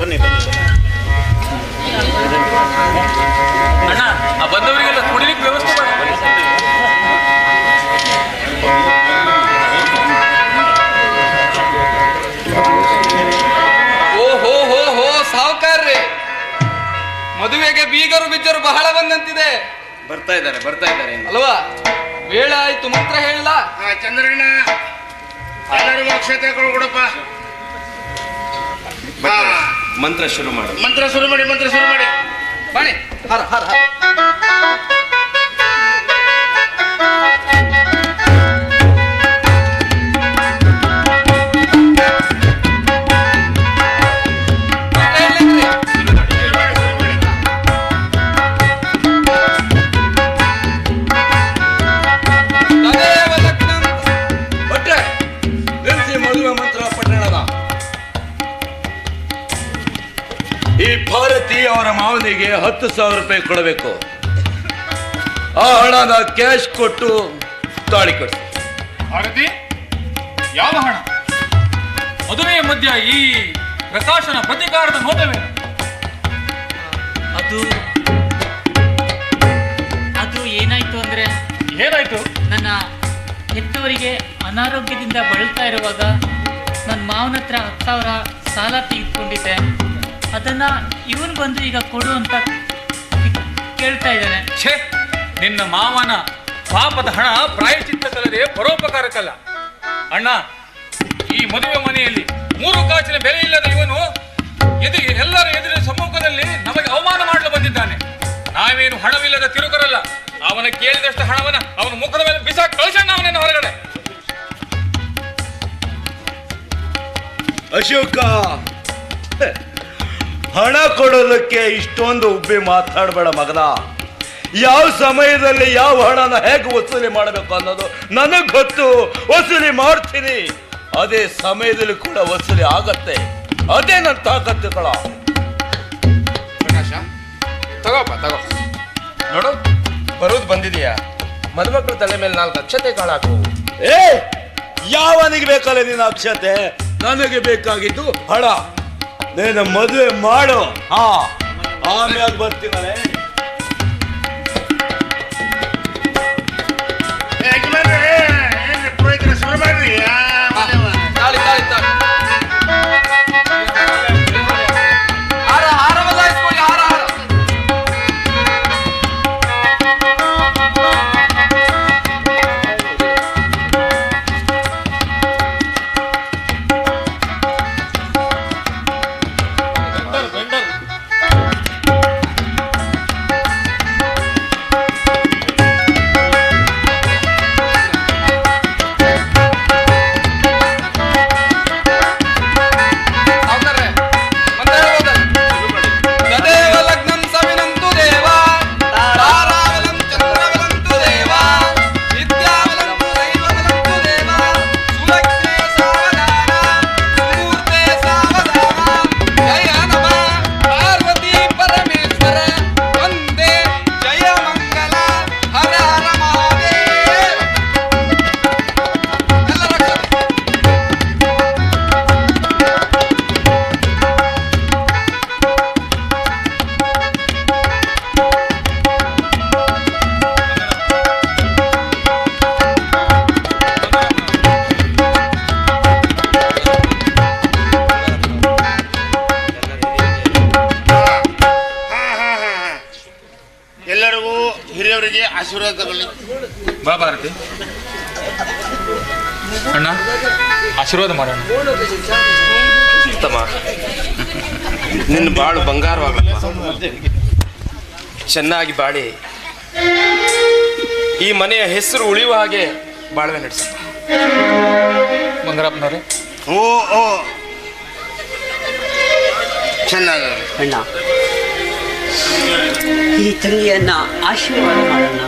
ಬನ್ನಿ ಬನ್ನಿ ಅಣ್ಣ ಆ ಬಂದವರಿಗೆಲ್ಲ ಕುಡಿಲಿಕ್ಕೆ ವ್ಯವಸ್ಥೆ ಮಾಡಿ ಓ ಹೋ ಹೋ ಸಾವುಕಾರ್ರಿ ಮದುವೆಗೆ ಬೀಗರು ಬಿಜ್ಜರು ಬಹಳ ಬಂದಂತಿದೆ. ಬರ್ತಾ ಇದ್ದಾರೆ ಬರ್ತಾ ಇದ್ದಾರೆ ಅಲ್ವಾ? ವೇಳೆ ಆಯ್ತು ಮಂತ್ರ ಹೇಳಲ್ಲ? ಚಂದ್ರಣ್ಣ ಎಲ್ಲರಿಗೂ ಅಕ್ಷತೆ ಕೊಡಪ್ಪ. ಮಂತ್ರ ಶುರು ಮಾಡಿ. ಮಂತ್ರ ಶುರು ಮಾಡಿ ಮಂತ್ರ ಶುರು ಮಾಡಿ. ಬಾಣಿ. ಹರ ಹರ ಹರ. ಹತ್ತು ಸಾವಿರ ರೂಪಾಯಿ ಕೊಡಬೇಕು. ಆ ಹಣನ ಕ್ಯಾಶ್ ಕೊಟ್ಟು ತಾಳಿ ಕಟ್ಸಿ. ಭಾರತಿ ಯಾವ ಹಣ? ಮದುವೆಯ ಮಧ್ಯ ಈ ಪ್ರಕಾಶನ ಪ್ರತಿಕಾರದ ನೋಟವೇ ಅದು ಅದು ಏನಾಯ್ತು ಅಂದ್ರೆ ಏನಾಯ್ತು? ನನ್ನ ಹೆತ್ತವರಿಗೆ ಅನಾರೋಗ್ಯದಿಂದ ಬಳಲ್ತಾ ಇರುವಾಗ ನನ್ನ ಮಾವನ ಹತ್ರ ಹತ್ತು ಸಾವಿರ ಸಾಲ ತೆಗೆದುಕೊಂಡಿದ್ದೆ. ಅದನ್ನ ಇವನು ಬಂದು ಈಗ ಕೊಡು ಅಂತ ಕೇಳ್ತಾ ಇದ್ದಾನೆ. ಛೇ ನಿನ್ನ ಮಾವನ ಪಾಪದ ಹಣ ಪ್ರಾಯಚಿತ್ತಕ್ಕಲ್ಲದೆ ಪರೋಪಕಾರಕ್ಕಲ್ಲ. ಅಣ್ಣ ಈ ಮದುವೆ ಮನೆಯಲ್ಲಿ ಮೂರು ಕಾಸಿನ ಬೆಲೆ ಇಲ್ಲದ ಇವನು ಎದುರು ಎಲ್ಲರ ಎದುರಿನ ಸಮ್ಮುಖದಲ್ಲಿ ನಮಗೆ ಅವಮಾನ ಮಾಡಲು ಬಂದಿದ್ದಾನೆ. ನಾವೇನು ಹಣವಿಲ್ಲದ ತಿರುಕರಲ್ಲ. ಅವನ ಕೇಳಿದಷ್ಟು ಹಣವನ್ನ ಅವನ ಮುಖದ ಮೇಲೆ ಬಿಸಾಕ ಕಳಿಸಣ್ಣ ಅವನನ್ನು ಹೊರಗಡೆ. ಅಶೋಕ! ಹಣ ಕೊಡೋದಕ್ಕೆ ಇಷ್ಟೊಂದು ಉಬ್ಬಿ ಮಾತಾಡಬೇಡ ಮಗನ. ಯಾವ ಸಮಯದಲ್ಲಿ ಯಾವ ಹಣನ ಹೇಗೆ ವಸೂಲಿ ಮಾಡಬೇಕು ಅನ್ನೋದು ನನಗೆ ಗೊತ್ತು. ವಸೂಲಿ ಮಾಡ್ತೀನಿ. ಅದೇ ಸಮಯದಲ್ಲಿ ಕೂಡ ವಸೂಲಿ ಆಗತ್ತೆ. ಅದೇ ನನ್ನ ತಾಕತ್ತು ಕಳ ಪ್ರಕಾಶ ತಗೋಪ್ಪ ತಗೋ. ನೋಡು ಬರೋದು ಬಂದಿದೆಯಾ? ಮದುಮಕ್ಳ ತಲೆ ಮೇಲೆ ನಾಲ್ಕು ಅಕ್ಷತೆ ಕಾಳಾಕು ಏ ಯಾವನಿಗೆ ಬೇಕಲ್ಲ ನಿನ್ನ ಅಕ್ಷತೆ? ನನಗೆ ಬೇಕಾಗಿದ್ದು ಹಣ. ನೀನು ಮದುವೆ ಮಾಡು. ಹಾ. ಆಮ್ಯಾಗ ಬರ್ತೀನಲ್ಲೇ ಹಿರಿಯವರಿಗೆ ಆಶೀರ್ವಾದ ತಗೊಳ್ಳಿ ಬಾ ಭಾರತಿ. ಅಣ್ಣ ಆಶೀರ್ವಾದ ಮಾಡೋಣ. ನಿನ್ನ ಬಾಳು ಬಂಗಾರವಾಗಲ್ಲ. ಚೆನ್ನಾಗಿ ಬಾಳಿ. ಈ ಮನೆಯ ಹೆಸರು ಉಳಿಯುವ ಹಾಗೆ ಬಾಳ್ವೆ ನಡೆಸ. ಬಂಗಾರಪ್ಪನವ್ರೆ ಓ ಓ. ಚೆನ್ನಾಗ ಅಣ್ಣ. ಈ ತಂಗಿಯನ್ನ ಆಶೀರ್ವಾದ ಮಾಡೋಣ.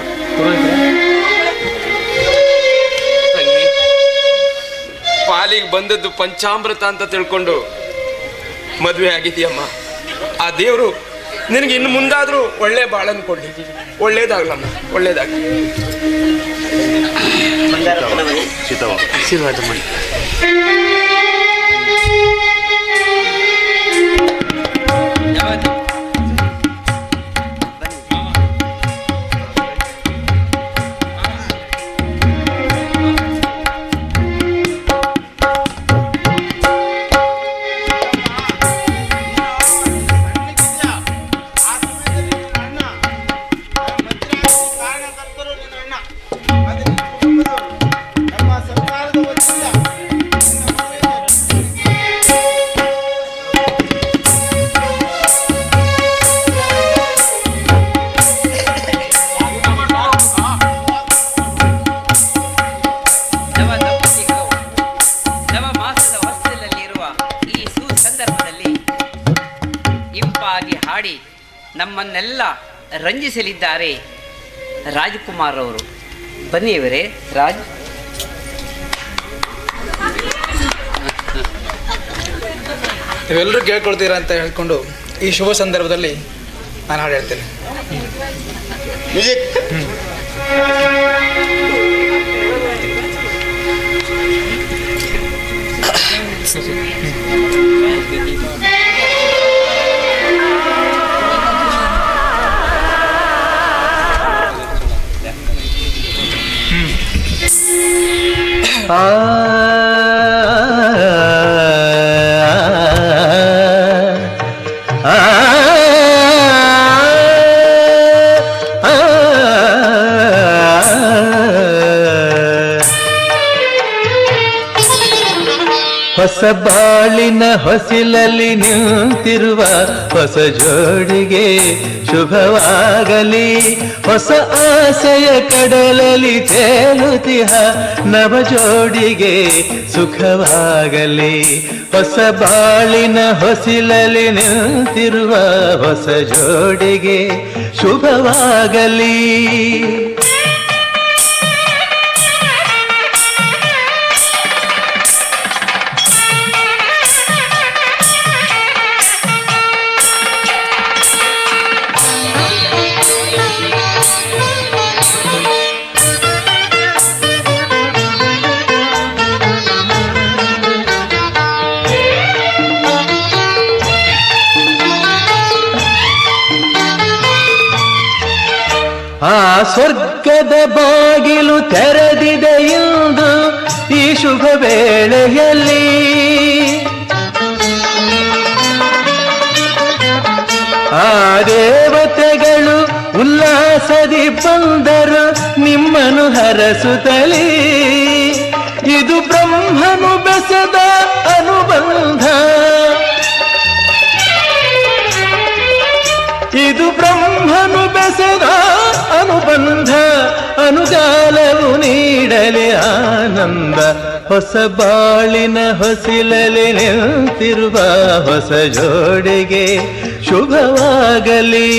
ತಂಗಿ ಪಾಲಿಗೆ ಬಂದದ್ದು ಪಂಚಾಮೃತ ಅಂತ ತಿಳ್ಕೊಂಡು ಮದುವೆ ಆಗಿದೆಯಮ್ಮ ಆ ದೇವರು ನಿನಗೆ ಇನ್ನು ಮುಂದಾದ್ರೂ ಒಳ್ಳೆ ಬಾಳನ್ನು ಕೊಡ್ಲಿ ಒಳ್ಳೇದಾಗ್ಲಮ್ಮ ಒಳ್ಳೇದಾಗ್ಲಿ. ಆಶೀರ್ವಾದ ಮಾಡಿ. ಹಾಡಿ ನಮ್ಮನ್ನೆಲ್ಲ ರಂಜಿಸಲಿದ್ದಾರೆ ರಾಜ್ಕುಮಾರ್ ಅವರು. ಬನ್ನಿ ಇವರೇ ರಾಜ್. ನೀವೆಲ್ಲರೂ ಕೇಳ್ಕೊಳ್ತೀರಾ ಅಂತ ಹೇಳ್ಕೊಂಡು ಈ ಶುಭ ಸಂದರ್ಭದಲ್ಲಿ ನಾನು ಹಾಡು ಹೇಳ್ತೇನೆ. ಹೊಸ ಬಾಳಿನ ಹೊಸಿಲಲ್ಲಿ ನಿಂತಿರುವ ಹೊಸ ಜೋಡಿಗೆ ಶುಭವಾಗಲಿ. ಹೊಸ ಆಸೆಯ ಕಡಲಲ್ಲಿ ತೇಲುತಿಹ ನವ ಜೋಡಿಗೆ ಸುಖವಾಗಲಿ. ಹೊಸ ಬಾಳಿನ ಹೊಸಿಲಲ್ಲಿ ನಿಂತಿರುವ ಹೊಸ ಜೋಡಿಗೆ ಶುಭವಾಗಲಿ. ಸ್ವರ್ಗದ ಬಾಗಿಲು ತೆರೆದಿದೆ ಎಂದು ಈ ಶುಭ ವೇಳೆಯಲ್ಲಿ. ಆ ದೇವತೆಗಳು ಉಲ್ಲಾಸದಿ ಬಂದರು ನಿಮ್ಮನ್ನು ಹರಸುತ್ತಲೇ. ಅನುಗಾಲವು ನೀಡಲಿ ಆನಂದ. ಹೊಸ ಬಾಳಿನ ಹೊಸಿಲಲಿ ನಿಂತಿರುವ ಹೊಸ ಜೋಡಿಗೆ ಶುಭವಾಗಲಿ.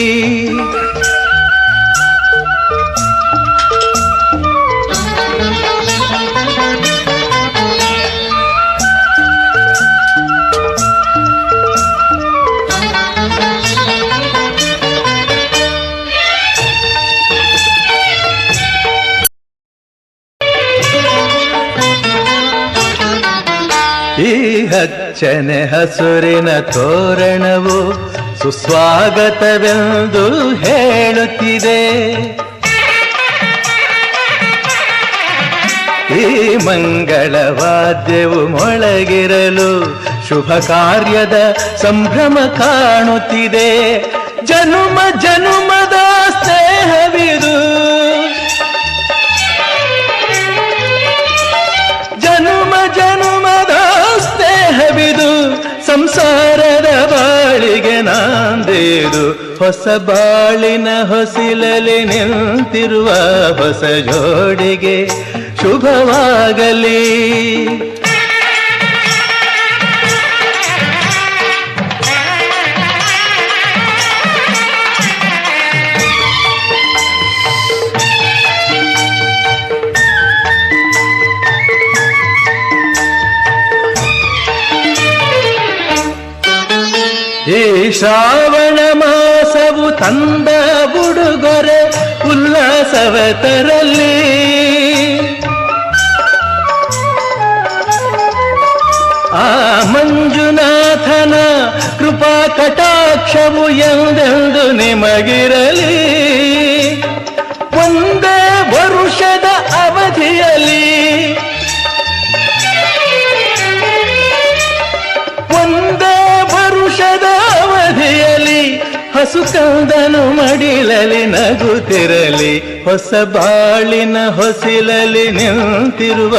ಹಚ್ಚನೆ ಹಸುರಿನ ತೋರಣವು ಸುಸ್ವಾಗತವೆಂದು ಹೇಳುತ್ತಿದೆ. ಈ ಮಂಗಳ ವಾದ್ಯವು ಮೊಳಗಿರಲು ಶುಭ ಕಾರ್ಯದ ಸಂಭ್ರಮ ಕಾಣುತ್ತಿದೆ. ಜನುಮ ಜನುಮದ ನಾಂದೇದು ಹೊಸ ಬಾಳಿನ ಹೊಸಿಲಲಿ ನಿಂತಿರುವ ಹೊಸ ಜೋಡಿಗೆ ಶುಭವಾಗಲಿ. ಈ ತಂದ ಉಡುಗೊರೆ ಉಲ್ಲಾಸವ ಆ ಮಂಜುನಾಥನ ಕೃಪಾ ಕಟಾಕ್ಷವು ಎಂದೆಂದು ನಿಮಗಿರಲಿ. ಒಂದೇ ವರುಷದ ಅವಧಿಯಲ್ಲಿ ಹಸು ಕಂದನು ಮಡಿಲಲಿ ನಗುತ್ತಿರಲಿ, ಹೊಸ ಬಾಳಿನ ಹೊಸಿಲಲಿ ನಿಂತಿರುವ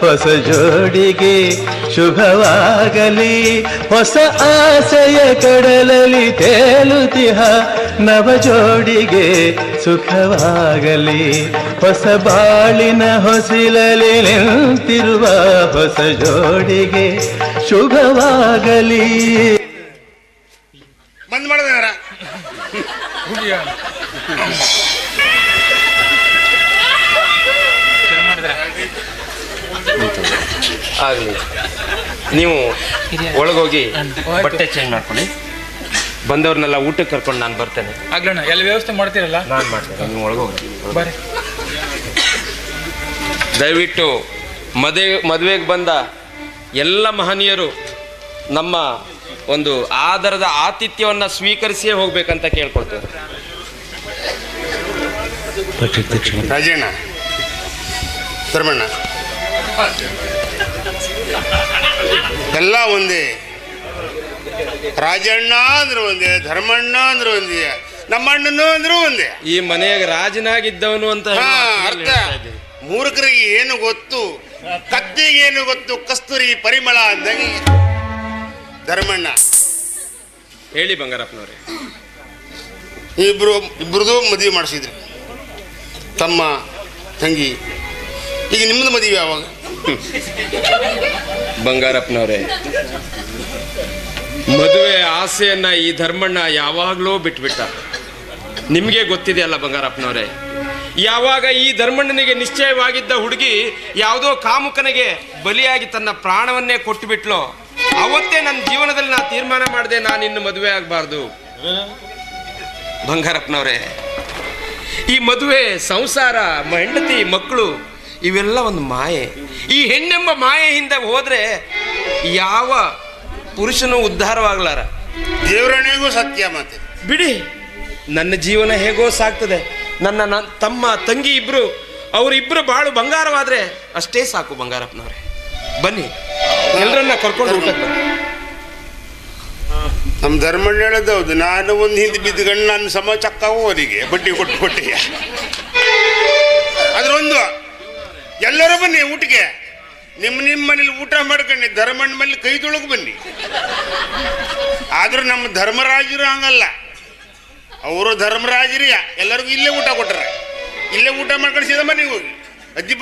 ಹೊಸ ಜೋಡಿಗೆ ಶುಭವಾಗಲಿ. ಹೊಸ ಆಸೆಯ ಕಡಲಲಿ ತೇಲುತಿಹ ನವ ಜೋಡಿಗೆ ಸುಖವಾಗಲಿ. ಹೊಸ ಬಾಳಿನ ಹೊಸಿಲಲಿ ನಿಂತಿರುವ ಹೊಸ ಜೋಡಿಗೆ ಶುಭವಾಗಲಿ. ಬಂದ್ ಆಗಲಿ. ನೀವು ಒಳಗೋಗಿ ಬಟ್ಟೆ ಚೇಂಜ್ ಮಾಡ್ಕೊಳ್ಳಿ. ಬಂದವ್ರನ್ನೆಲ್ಲ ಊಟಕ್ಕೆ ಕರ್ಕೊಂಡು ನಾನು ಬರ್ತೇನೆ. ಆಗ್ಲಣ್ಣ ಎಲ್ಲ ವ್ಯವಸ್ಥೆ ಮಾಡ್ತೀರಲ್ಲ? ನಾನು ಮಾಡ್ತೇನೆ ನೀವು ಒಳಗೋಗಿ. ಬರ್ರಿ. ದಯವಿಟ್ಟು ಮದುವೆ ಮದುವೆಗೆ ಬಂದ ಎಲ್ಲ ಮಹನೀಯರು ನಮ್ಮ ಒಂದು ಆಧಾರದ ಆತಿಥ್ಯವನ್ನು ಸ್ವೀಕರಿಸಿಯೇ ಹೋಗ್ಬೇಕಂತ ಕೇಳ್ಕೊಳ್ತೇವೆ. ರಾಜಣ್ಣ ಧರ್ಮಣ್ಣ ಎಲ್ಲ ಒಂದೇ. ರಾಜಣ್ಣ ಅಂದ್ರೆ ಒಂದೇ ಧರ್ಮಣ್ಣ ಅಂದ್ರೆ ಒಂದೇ ನಮ್ಮ ಅಣ್ಣನು ಅಂದ್ರೂ ಒಂದೇ. ಈ ಮನೆಯಾಗ ರಾಜನಾಗಿದ್ದವನು ಅಂತ ಅರ್ಥ. ಮೂರ್ಖರಿಗೆ ಏನು ಗೊತ್ತು? ಕತ್ತಿಗೆ ಏನು ಗೊತ್ತು? ಕಸ್ತೂರಿ ಪರಿಮಳ ಅಂದಂಗೆ. ಧರ್ಮಣ್ಣ. ಹೇಳಿ ಬಂಗಾರಪ್ಪನವ್ರೆ. ಇಬ್ರು ಇಬ್ಬರದು ಮದುವೆ ಮಾಡಿಸಿದ್ರಿ. ತಮ್ಮ ತಂಗಿ. ಈಗ ನಿಮ್ಮದು ಮದುವೆ ಯಾವಾಗ? ಬಂಗಾರಪ್ಪನವ್ರೆ ಮದುವೆ ಆಸೆಯನ್ನ ಈ ಧರ್ಮಣ್ಣ ಯಾವಾಗಲೂ ಬಿಟ್ಬಿಟ್ಟ. ನಿಮಗೆ ಗೊತ್ತಿದೆಯಲ್ಲ ಬಂಗಾರಪ್ಪನವ್ರೆ ಯಾವಾಗ ಈ ಧರ್ಮಣ್ಣನಿಗೆ ನಿಶ್ಚಯವಾಗಿದ್ದ ಹುಡುಗಿ ಯಾವುದೋ ಕಾಮುಕನಿಗೆ ಬಲಿಯಾಗಿ ತನ್ನ ಪ್ರಾಣವನ್ನೇ ಕೊಟ್ಟು ಬಿಟ್ಲೋ ಅವತ್ತೇ ನನ್ನ ಜೀವನದಲ್ಲಿ ನಾ ತೀರ್ಮಾನ ಮಾಡಿದೆ ನಾನು ಇನ್ನು ಮದುವೆ ಆಗಬಾರ್ದು. ಬಂಗಾರಪ್ಪನವ್ರೆ ಈ ಮದುವೆ ಸಂಸಾರ ಹೆಂಡತಿ ಮಕ್ಕಳು ಇವೆಲ್ಲ ಒಂದು ಮಾಯೆ. ಈ ಹೆಣ್ಣೆಂಬ ಮಾಯೆಯಿಂದ ಹೋದ್ರೆ ಯಾವ ಪುರುಷನು ಉದ್ಧಾರವಾಗ್ಲಾರ? ದೇವರಣೆಗೂ ಸತ್ಯ ಮಾತೆ. ಬಿಡಿ ನನ್ನ ಜೀವನ ಹೇಗೋ ಸಾಕ್ತದೆ ನನ್ನ ನನ್ನ ತಮ್ಮ ತಂಗಿ ಇಬ್ರು ಅವರಿಬ್ರು ಬಾಳು ಬಂಗಾರವಾದ್ರೆ ಅಷ್ಟೇ ಸಾಕು ಬಂಗಾರಪ್ಪನವ್ರೆ. ಬನ್ನಿ. ಎಲ್ಲರನ್ನ ಕರ್ಕೊಂಡು ಊಟಕ್ಕೆ ಬನ್ನಿ. ನಮ್ಮ ಧರ್ಮಣ್ಣ ಹೇಳೋದು ಹೌದು. ನಾನು ಒಂದು ಹಿಂದೆ ಬಿದ್ದುಕೊಂಡು ನಾನು ಸಮ ಚಕ್ಕಾವು ಅವರಿಗೆ. ಬಡ್ಡಿ ಕೊಟ್ಟು ಕೊಟ್ಟಿಯ ಅದ್ರೊಂದು ಎಲ್ಲರೂ ಬನ್ನಿ ಊಟಕ್ಕೆ. ನಿಮ್ಮ ನಿಮ್ಮ ಮನೇಲಿ ಊಟ ಮಾಡ್ಕೊಂಡು. ಧರ್ಮಣ್ಣ ಮನೇಲಿ ಕೈ ತೊಳಗ್ ಬನ್ನಿ. ಆದ್ರೂ ನಮ್ಮ ಧರ್ಮರಾಜರು ಹಂಗಲ್ಲ. ಅವರು ಧರ್ಮರಾಜರಿಯ. ಎಲ್ಲರಿಗೂ ಇಲ್ಲೇ ಊಟ ಕೊಟ್ಟರೆ. ಇಲ್ಲೇ ಊಟ ಮಾಡ್ಕೊಂಡು ಸೀದಾ ಮನೆಗೆ ಹೋಗಿ. ಅಜ್ಜಿ